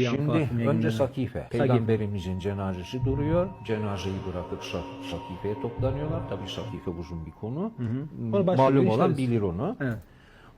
Şimdi önce. Sakife. Peygamberimizin cenazesi duruyor. Cenazeyi bırakıp Sa- Sakife'ye toplanıyorlar. Tabii Sakife uzun bir konu. Onu başka Malum bir olan bilir onu. Evet.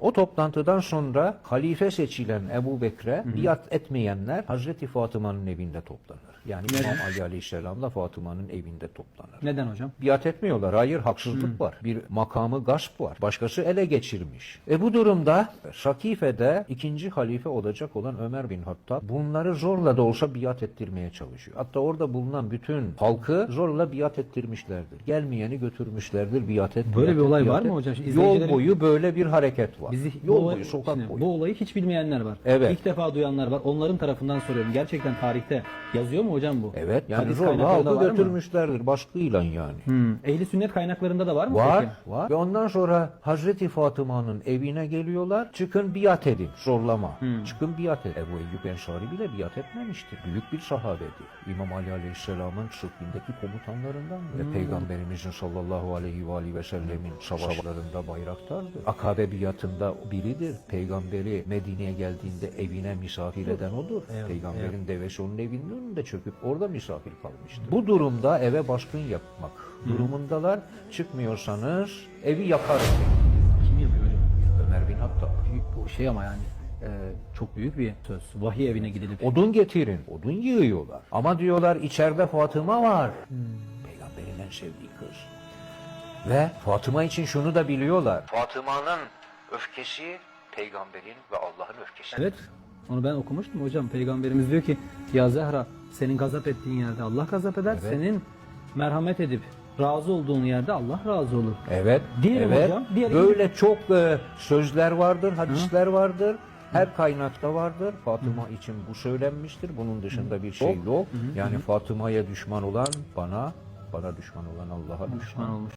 O toplantıdan sonra halife seçilen Ebu Bekre biat etmeyenler Hazreti Fatıma'nın evinde toplanır. Yani İmam Ali Aleyhisselam'la Fatıma'nın evinde toplanır. Neden hocam? Biat etmiyorlar. Hayır haksızlık var. Bir makamı gasp var. Başkası ele geçirmiş. E bu durumda Sakife'de ikinci halife olacak olan Ömer bin Hattab bunları zorla da olsa biat ettirmeye çalışıyor. Hatta orada bulunan bütün halkı zorla biat ettirmişlerdir. Gelmeyeni götürmüşlerdir biat et. Böyle biat bir et, olay biat var mı et. hocam? Şimdi Yol izleyicilerin- boyu böyle bir hareket var. Bizi Yol bu, olay- boyu, sokak şimdi boyu. bu olayı hiç bilmeyenler var. Evet. İlk defa duyanlar var. Onların tarafından soruyorum. Gerçekten tarihte yazıyor mu hocam bu? Evet yani Hadis zorla kaynaklarında halkı var mı? götürmüşlerdir baskıyla yani. Hmm. Ehli sünnet kaynaklarında da var mı Var, peki? var. Ve ondan sonra Hazreti Fatıma'nın evine geliyorlar. Çıkın biat edin. Zorlama. Çıkın biat edin. Ebu Eyyub Ensari bile biat etmemiştir. Büyük bir sahabedir. İmam Ali Aleyhisselam'ın sıffindeki komutanlarından ve Peygamberimizin sallallahu aleyhi ve aleyhi ve sellemin savaşlarında bayraktardır. Akabe biatında biridir. Peygamberi Medine'ye geldiğinde evine misafir eden odur. Peygamberin devesi onun evinin önünde çöküp orada misafir kalmıştır. Bu durumda eve baskın yapmak durumundalar. Çıkmıyorsanız evi yakarım. Kim yapıyor? Ömer bin Hattab. Bu şey ama yani e, çok büyük bir söz. Vahiy evine gidilip. Odun getirin. Odun yığıyorlar. Ama diyorlar içeride Fatıma var. Peygamberin en sevdiği kız. Ve Fatıma için şunu da biliyorlar. Fatıma'nın öfkesi peygamberin ve Allah'ın öfkesi. Evet. Onu ben okumuştum hocam. Peygamberimiz diyor ki ya Zehra senin gazap ettiğin yerde Allah gazap eder. Senin merhamet edip razı olduğun yerde Allah razı olur. Evet. Diyelim evet. hocam, diğer- Böyle çok e, sözler vardır, hadisler vardır. Her kaynakta vardır. Fatıma için bu söylenmiştir. Bunun dışında bir şey yok. Yani Fatıma'ya düşman olan bana, bana düşman olan Allah'a düşman. Düşman olmuş.